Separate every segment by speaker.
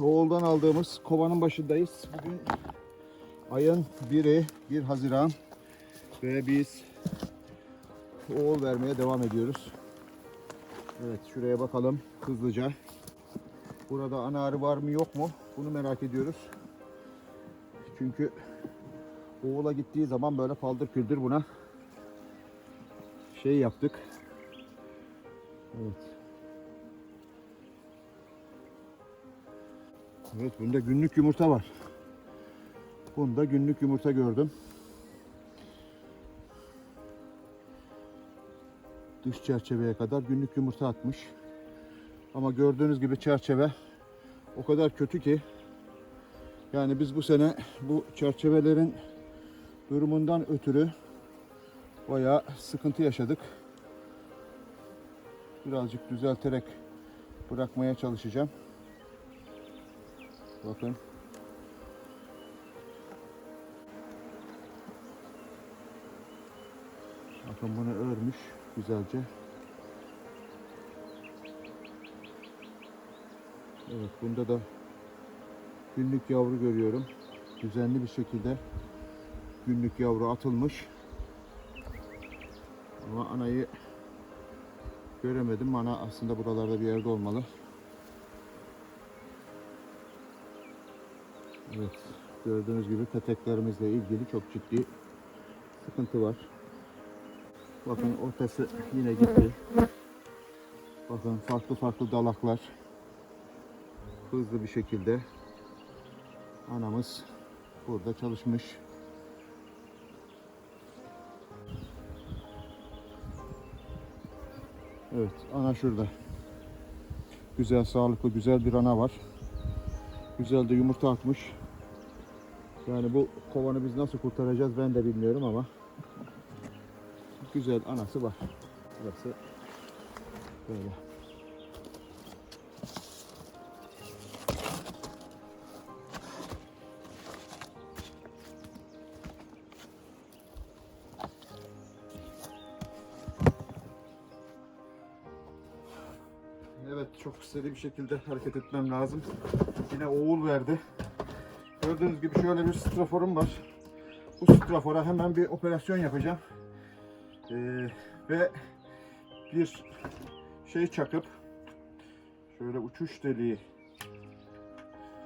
Speaker 1: Oğuldan aldığımız kovanın başındayız. Bugün ayın 1'i 1 Haziran ve biz oğul vermeye devam ediyoruz. Evet şuraya bakalım hızlıca. Burada ana var mı yok mu? Bunu merak ediyoruz. Çünkü oğula gittiği zaman böyle paldır küldür buna şey yaptık. Evet. Evet bunda günlük yumurta var. Bunda günlük yumurta gördüm. Dış çerçeveye kadar günlük yumurta atmış. Ama gördüğünüz gibi çerçeve o kadar kötü ki yani biz bu sene bu çerçevelerin durumundan ötürü bayağı sıkıntı yaşadık. Birazcık düzelterek bırakmaya çalışacağım. Bakın. Bakın bunu örmüş güzelce. Evet bunda da günlük yavru görüyorum. Düzenli bir şekilde günlük yavru atılmış. Ama anayı göremedim. Ana aslında buralarda bir yerde olmalı. Evet. Gördüğünüz gibi peteklerimizle ilgili çok ciddi sıkıntı var. Bakın ortası yine gitti. Bakın farklı farklı dalaklar. Hızlı bir şekilde anamız burada çalışmış. Evet, ana şurada. Güzel, sağlıklı, güzel bir ana var. Güzel de yumurta atmış. Yani bu kovanı biz nasıl kurtaracağız ben de bilmiyorum ama güzel anası var. Burası böyle. Evet çok seri bir şekilde hareket etmem lazım. Yine oğul verdi. Gördüğünüz gibi şöyle bir straforum var. Bu strafora hemen bir operasyon yapacağım. Ee, ve bir şey çakıp şöyle uçuş deliği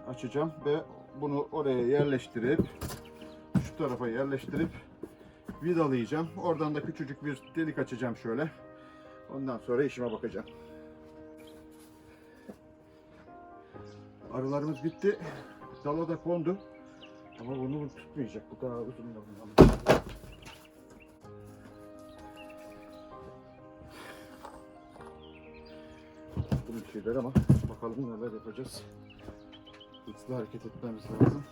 Speaker 1: açacağım ve bunu oraya yerleştirip şu tarafa yerleştirip vidalayacağım. Oradan da küçücük bir delik açacağım şöyle. Ondan sonra işime bakacağım. Arılarımız bitti. Dala da kondu. Ama bunu tutmayacak. Bu daha uzun da bundan. Bunu bir şeyler ama bakalım neler yapacağız. Hızlı hareket etmemiz lazım.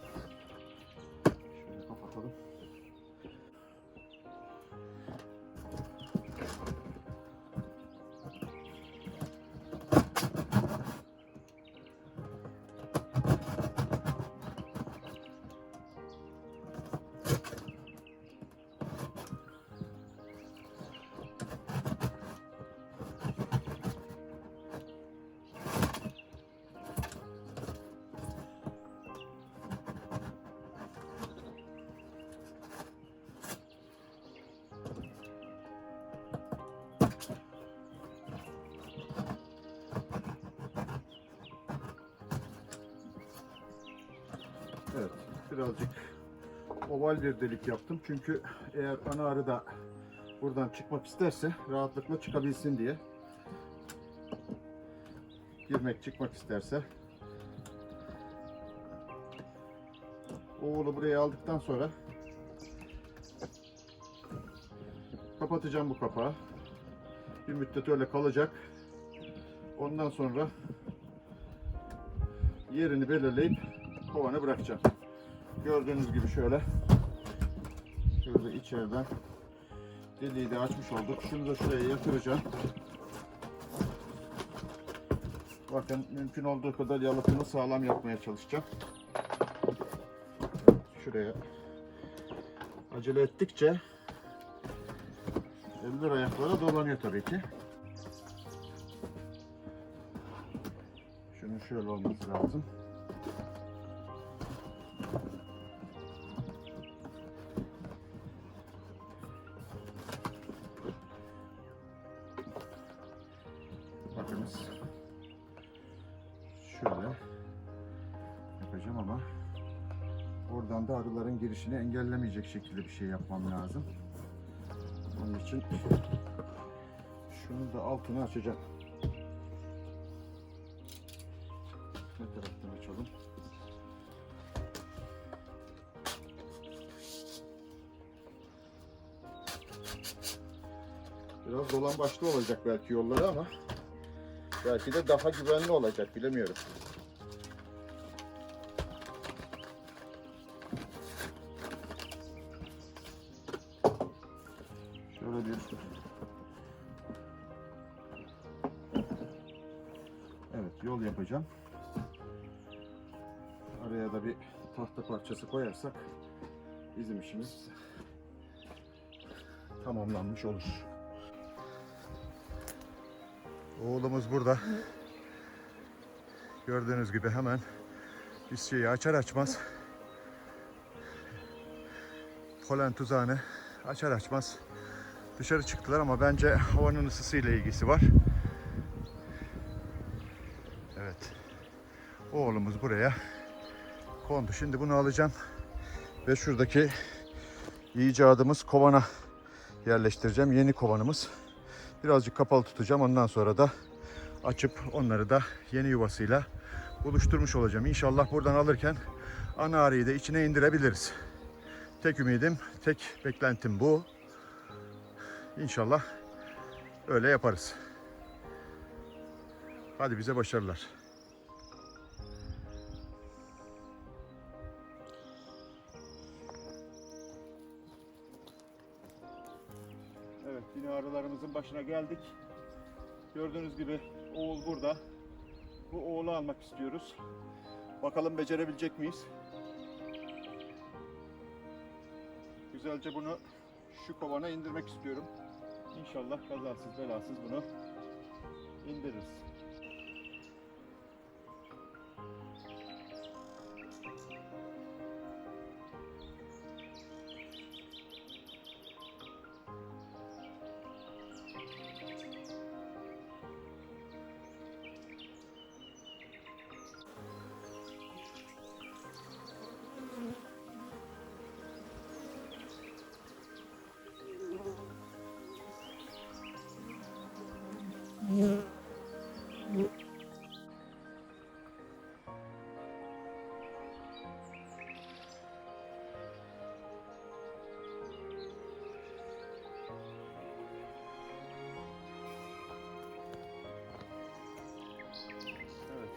Speaker 1: Evet, birazcık oval bir delik yaptım. Çünkü eğer ana arı da buradan çıkmak isterse rahatlıkla çıkabilsin diye. Girmek, çıkmak isterse. Oğulu buraya aldıktan sonra kapatacağım bu kapağı. Bir müddet öyle kalacak. Ondan sonra yerini belirleyip kovanı bırakacağım. Gördüğünüz gibi şöyle şöyle içeriden deliği de açmış olduk. Şunu da şuraya yatıracağım. Bakın mümkün olduğu kadar yalıtımı sağlam yapmaya çalışacağım. Şuraya acele ettikçe eller ayaklara dolanıyor tabii ki. Şunun şöyle olması lazım. Oradan da arıların girişini engellemeyecek şekilde bir şey yapmam lazım. Onun için şunu da altını açacağım. Ne taraftan açalım? Biraz dolan başlı olacak belki yolları ama belki de daha güvenli olacak bilemiyorum. Evet yol yapacağım. Araya da bir tahta parçası koyarsak bizim işimiz tamamlanmış olur. Oğlumuz burada. Gördüğünüz gibi hemen şeyi açar açmaz polen tuzağını açar açmaz dışarı çıktılar ama bence havanın ısısıyla ilgisi var. Evet. Oğlumuz buraya kondu. Şimdi bunu alacağım ve şuradaki icadımız kovana yerleştireceğim. Yeni kovanımız. Birazcık kapalı tutacağım. Ondan sonra da açıp onları da yeni yuvasıyla buluşturmuş olacağım. İnşallah buradan alırken ana arıyı da içine indirebiliriz. Tek ümidim, tek beklentim bu. İnşallah öyle yaparız. Hadi bize başarılar. Başına geldik. Gördüğünüz gibi oğul burada. Bu oğlu almak istiyoruz. Bakalım becerebilecek miyiz? Güzelce bunu şu kovana indirmek istiyorum. İnşallah kazasız belasız bunu indiririz.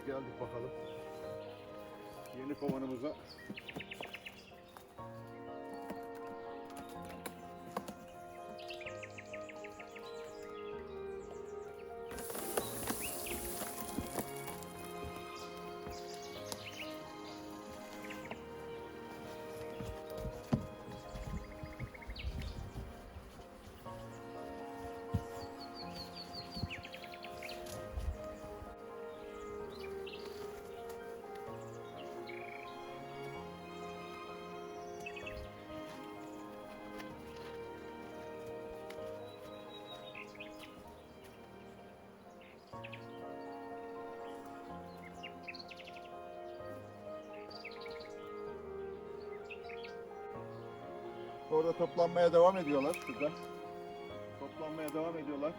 Speaker 1: Geldik bakalım. Yeni kovanımıza. Orada toplanmaya devam ediyorlar şurada. Toplanmaya devam ediyorlar.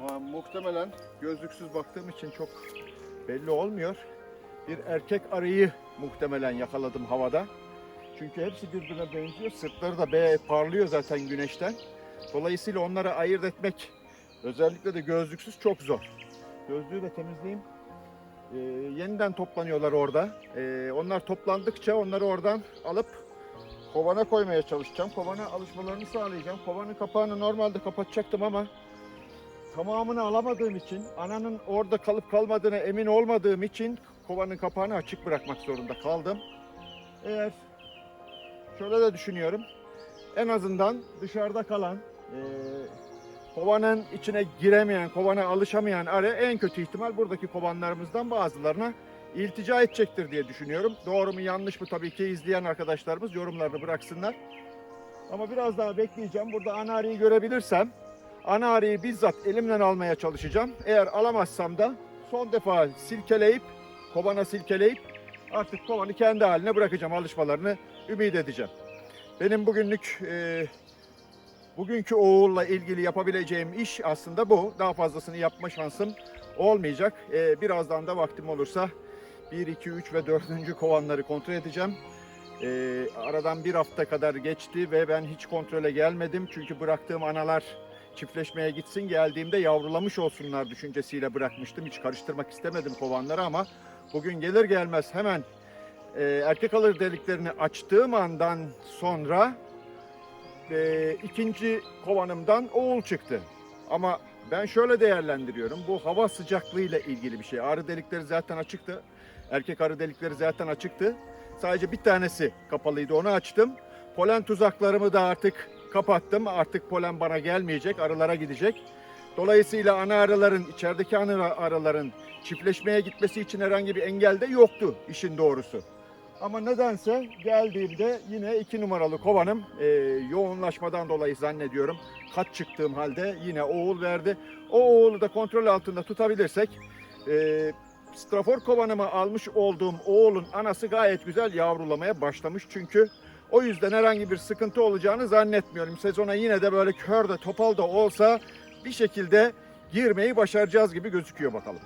Speaker 1: Ama muhtemelen gözlüksüz baktığım için çok belli olmuyor. Bir erkek arıyı muhtemelen yakaladım havada. Çünkü hepsi birbirine benziyor. Sırtları da be parlıyor zaten güneşten. Dolayısıyla onları ayırt etmek özellikle de gözlüksüz çok zor. Gözlüğü de temizleyeyim. Ee, yeniden toplanıyorlar orada. Ee, onlar toplandıkça onları oradan alıp kovana koymaya çalışacağım. Kovana alışmalarını sağlayacağım. Kovanın kapağını normalde kapatacaktım ama tamamını alamadığım için, ananın orada kalıp kalmadığına emin olmadığım için kovanın kapağını açık bırakmak zorunda kaldım. Eğer şöyle de düşünüyorum. En azından dışarıda kalan, eee, kovanın içine giremeyen, kovana alışamayan arı en kötü ihtimal buradaki kovanlarımızdan bazılarına iltica edecektir diye düşünüyorum. Doğru mu yanlış mı tabii ki izleyen arkadaşlarımız yorumlarını bıraksınlar. Ama biraz daha bekleyeceğim. Burada ana arıyı görebilirsem ana arıyı bizzat elimle almaya çalışacağım. Eğer alamazsam da son defa silkeleyip, kovana silkeleyip artık kovanı kendi haline bırakacağım. Alışmalarını ümit edeceğim. Benim bugünlük e, bugünkü oğulla ilgili yapabileceğim iş aslında bu. Daha fazlasını yapma şansım olmayacak. E, birazdan da vaktim olursa 1, 2, 3 ve 4. kovanları kontrol edeceğim. E, aradan bir hafta kadar geçti ve ben hiç kontrole gelmedim. Çünkü bıraktığım analar çiftleşmeye gitsin geldiğimde yavrulamış olsunlar düşüncesiyle bırakmıştım. Hiç karıştırmak istemedim kovanları ama bugün gelir gelmez hemen e, erkek alır deliklerini açtığım andan sonra e, ikinci kovanımdan oğul çıktı. Ama ben şöyle değerlendiriyorum. Bu hava sıcaklığıyla ilgili bir şey. Arı delikleri zaten açıktı. Erkek arı delikleri zaten açıktı. Sadece bir tanesi kapalıydı. Onu açtım. Polen tuzaklarımı da artık kapattım. Artık polen bana gelmeyecek. Arılara gidecek. Dolayısıyla ana arıların, içerideki ana arıların çiftleşmeye gitmesi için herhangi bir engel de yoktu işin doğrusu. Ama nedense geldiğimde yine iki numaralı kovanım e, yoğunlaşmadan dolayı zannediyorum kat çıktığım halde yine oğul verdi. O oğulu da kontrol altında tutabilirsek e, strafor kovanıma almış olduğum oğulun anası gayet güzel yavrulamaya başlamış. Çünkü o yüzden herhangi bir sıkıntı olacağını zannetmiyorum. Sezona yine de böyle kör de topal da olsa bir şekilde girmeyi başaracağız gibi gözüküyor bakalım.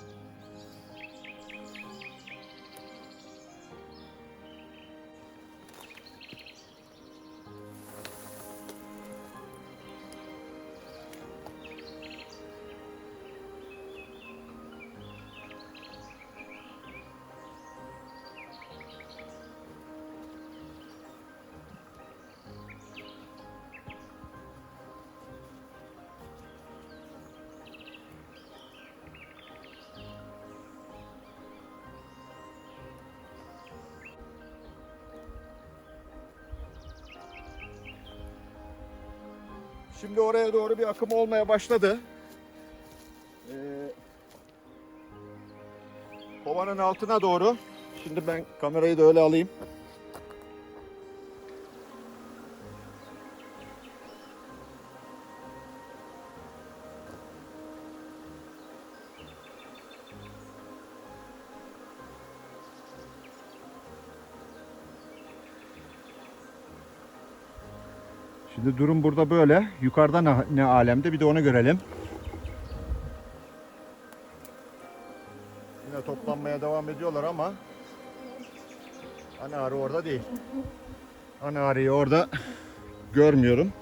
Speaker 1: Şimdi oraya doğru bir akım olmaya başladı. Ee, kovanın altına doğru. Şimdi ben kamerayı da öyle alayım. Şimdi durum burada böyle. Yukarıda ne, ne alemde bir de onu görelim. Yine toplanmaya devam ediyorlar ama ana arı orada değil. Ana arıyı orada görmüyorum.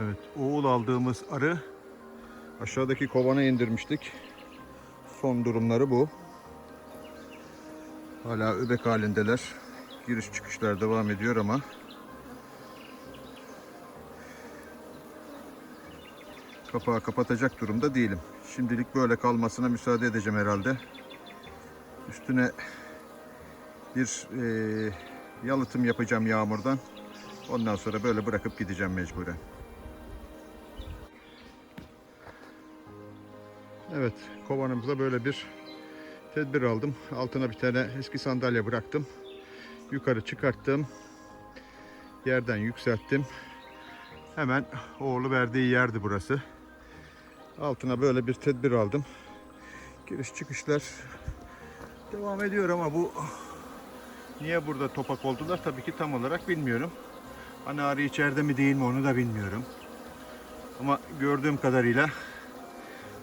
Speaker 1: Evet, oğul aldığımız arı aşağıdaki kovana indirmiştik. Son durumları bu. Hala öbek halindeler. Giriş çıkışlar devam ediyor ama kapağı kapatacak durumda değilim. Şimdilik böyle kalmasına müsaade edeceğim herhalde. Üstüne bir e, yalıtım yapacağım yağmurdan. Ondan sonra böyle bırakıp gideceğim mecburen. Evet, kovanımıza böyle bir tedbir aldım. Altına bir tane eski sandalye bıraktım. Yukarı çıkarttım. Yerden yükselttim. Hemen oğlu verdiği yerdi burası. Altına böyle bir tedbir aldım. Giriş çıkışlar devam ediyor ama bu niye burada topak oldular tabii ki tam olarak bilmiyorum. Ana arı içeride mi değil mi onu da bilmiyorum. Ama gördüğüm kadarıyla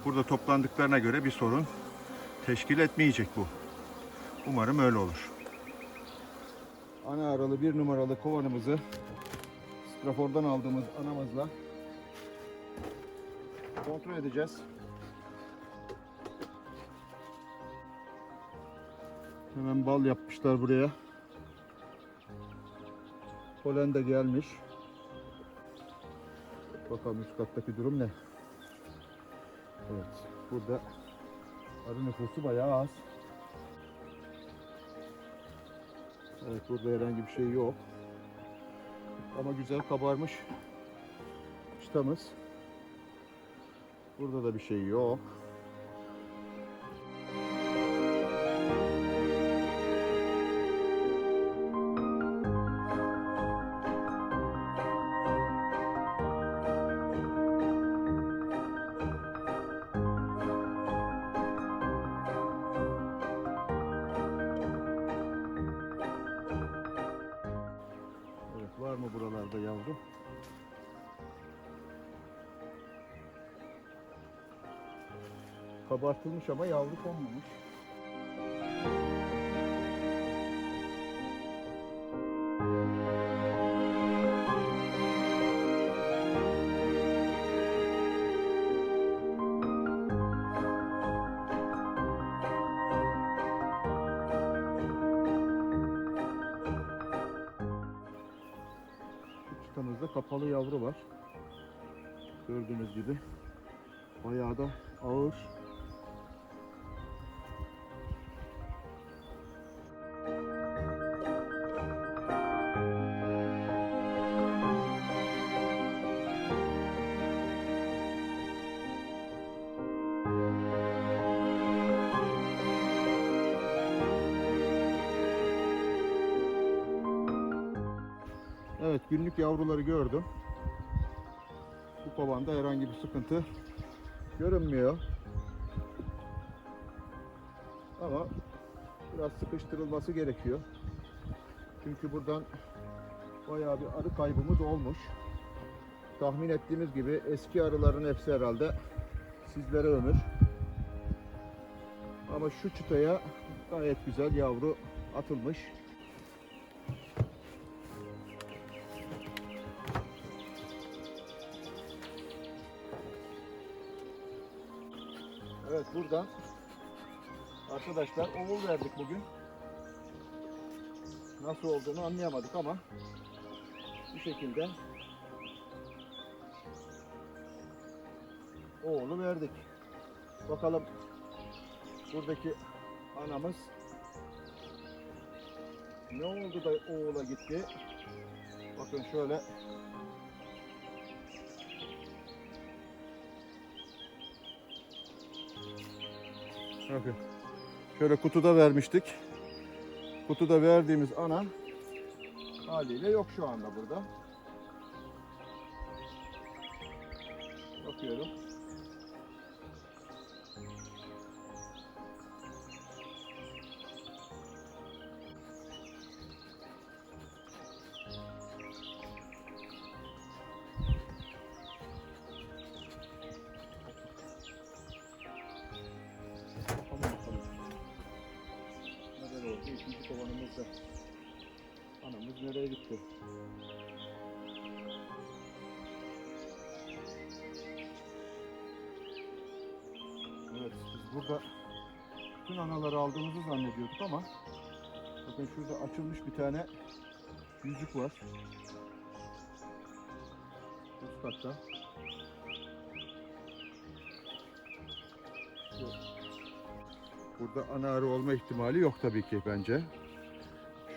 Speaker 1: burada toplandıklarına göre bir sorun teşkil etmeyecek bu. Umarım öyle olur. Ana aralı bir numaralı kovanımızı Strafor'dan aldığımız anamızla kontrol edeceğiz. Hemen bal yapmışlar buraya. Polen de gelmiş. Bakalım üst kattaki durum ne? Evet, burada arı nüfusu bayağı az. Evet, burada herhangi bir şey yok. Ama güzel kabarmış çıtamız. Burada da bir şey yok. Kabartılmış ama yavru konmamış. Şu çıtamızda kapalı yavru var. Gördüğünüz gibi. Günlük yavruları gördüm. Bu kovanda herhangi bir sıkıntı görünmüyor. Ama biraz sıkıştırılması gerekiyor. Çünkü buradan bayağı bir arı kaybımız olmuş. Tahmin ettiğimiz gibi eski arıların hepsi herhalde sizlere ömür. Ama şu çıtaya gayet güzel yavru atılmış. Evet buradan arkadaşlar oğul verdik bugün. Nasıl olduğunu anlayamadık ama bu şekilde oğlu verdik. Bakalım buradaki anamız ne oldu da oğula gitti. Bakın şöyle Bakın. Şöyle kutuda vermiştik. Kutuda verdiğimiz ana haliyle yok şu anda burada. Bakıyorum. Kovanımızda. Anamız nereye gitti? Evet, biz burada bütün anaları aldığımızı zannediyorduk ama bakın şurada açılmış bir tane yüzük var. Üst katta. Burada ana arı olma ihtimali yok tabii ki bence.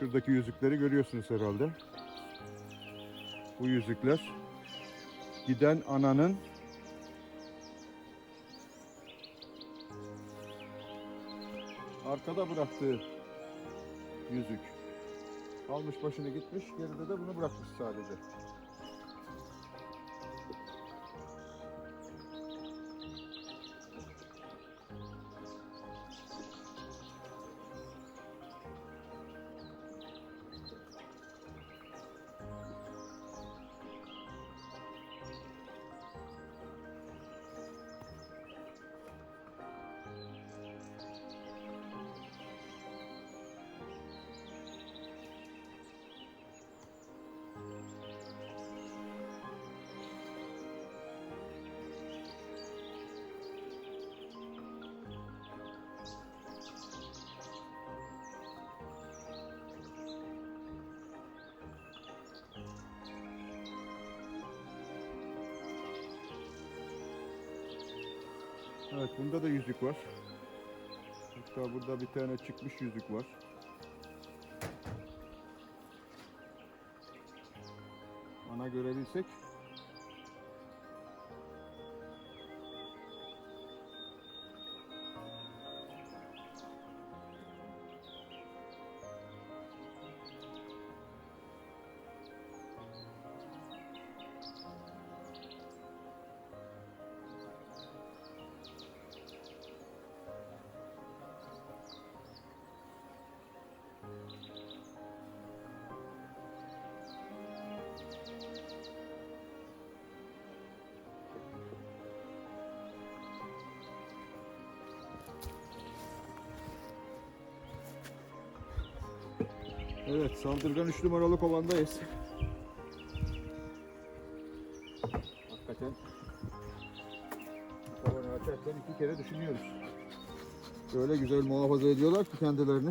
Speaker 1: Şuradaki yüzükleri görüyorsunuz herhalde. Bu yüzükler giden ananın arkada bıraktığı yüzük. Almış başını gitmiş, geride de bunu bırakmış sadece. Evet bunda da yüzük var. Hatta burada bir tane çıkmış yüzük var. Ana görebilsek. Evet saldırgan 3 numaralı kovandayız. Hakikaten kovanı açarken iki kere düşünüyoruz. Böyle güzel muhafaza ediyorlar ki kendilerini.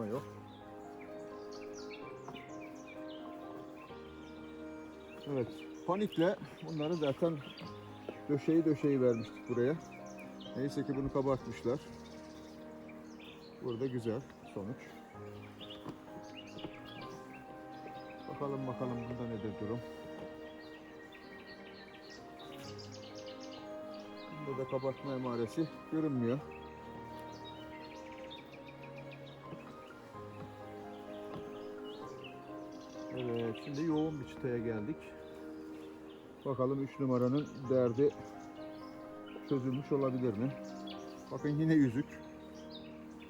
Speaker 1: Çalışma yok. Evet, panikle bunları zaten döşeyi döşeyi vermiştik buraya. Neyse ki bunu kabartmışlar. Burada güzel sonuç. Bakalım bakalım bunda nedir durum. Bunda da kabartma emaresi görünmüyor. Şimdi yoğun bir çıtaya geldik. Bakalım 3 numaranın derdi çözülmüş olabilir mi? Bakın yine yüzük.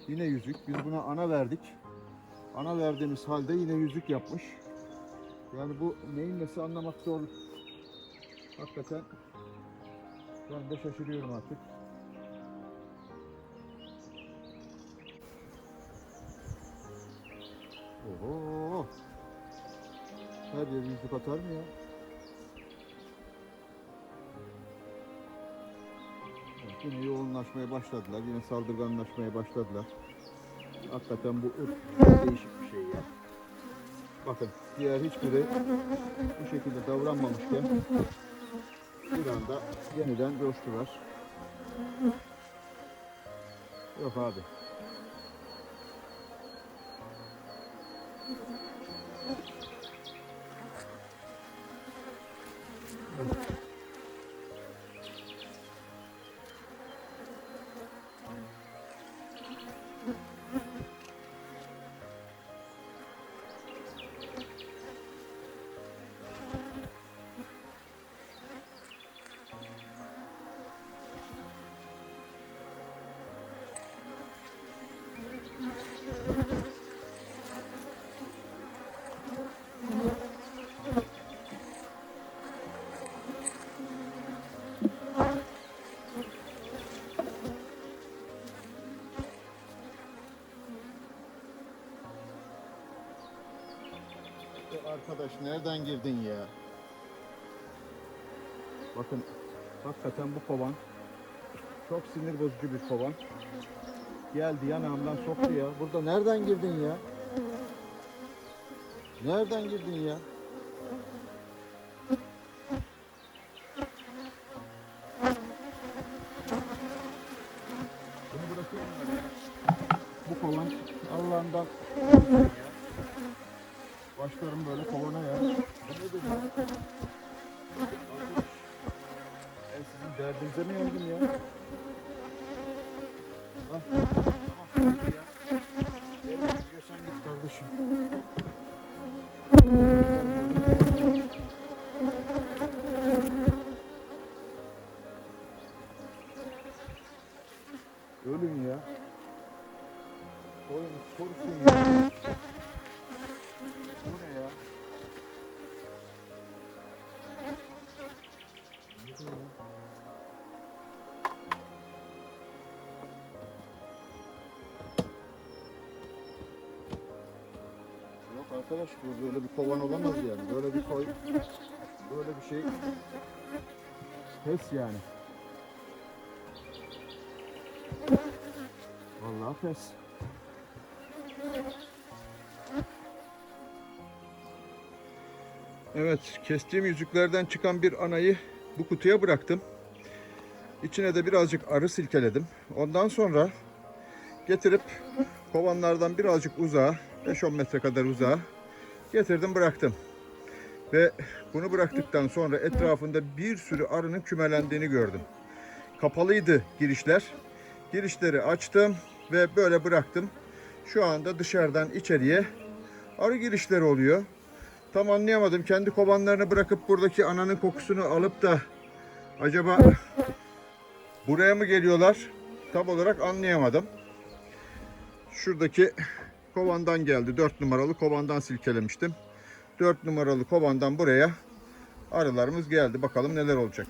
Speaker 1: Yine yüzük. Biz buna ana verdik. Ana verdiğimiz halde yine yüzük yapmış. Yani bu neyin nesi anlamak zor. Hakikaten ben de şaşırıyorum artık. Her yer yüzük atar mı ya? Evet, yine yoğunlaşmaya başladılar. Yine saldırganlaşmaya başladılar. Hakikaten bu değişik bir şey ya. Bakın diğer hiçbiri bu şekilde davranmamışken bir anda yeniden coştular. Yok abi. Arkadaş nereden girdin ya? Bakın hakikaten bu kovan çok sinir bozucu bir kovan. Geldi yanağımdan soktu ya. Burada nereden girdin ya? Nereden girdin ya? Bunu bırakıyorum ben ya. Bu kovan Allah'ından Başlarım böyle kovana ya. Bu nedir ya? Arkadaş, Ben sizin derdinize mi yandım ya? Ah, tamam, hadi ya. Nereye gidiyorsan git kardeşim. Arkadaş bu böyle bir kovan olamaz yani. Böyle bir koy. Böyle bir şey. Pes yani. Vallahi pes. Evet, kestiğim yüzüklerden çıkan bir anayı bu kutuya bıraktım. İçine de birazcık arı silkeledim. Ondan sonra getirip kovanlardan birazcık uzağa, 5-10 metre kadar uzağa getirdim bıraktım. Ve bunu bıraktıktan sonra etrafında bir sürü arının kümelendiğini gördüm. Kapalıydı girişler. Girişleri açtım ve böyle bıraktım. Şu anda dışarıdan içeriye arı girişleri oluyor. Tam anlayamadım. Kendi kovanlarını bırakıp buradaki ananın kokusunu alıp da acaba buraya mı geliyorlar? Tam olarak anlayamadım. Şuradaki kovandan geldi. 4 numaralı kovandan silkelemiştim. 4 numaralı kovandan buraya arılarımız geldi. Bakalım neler olacak.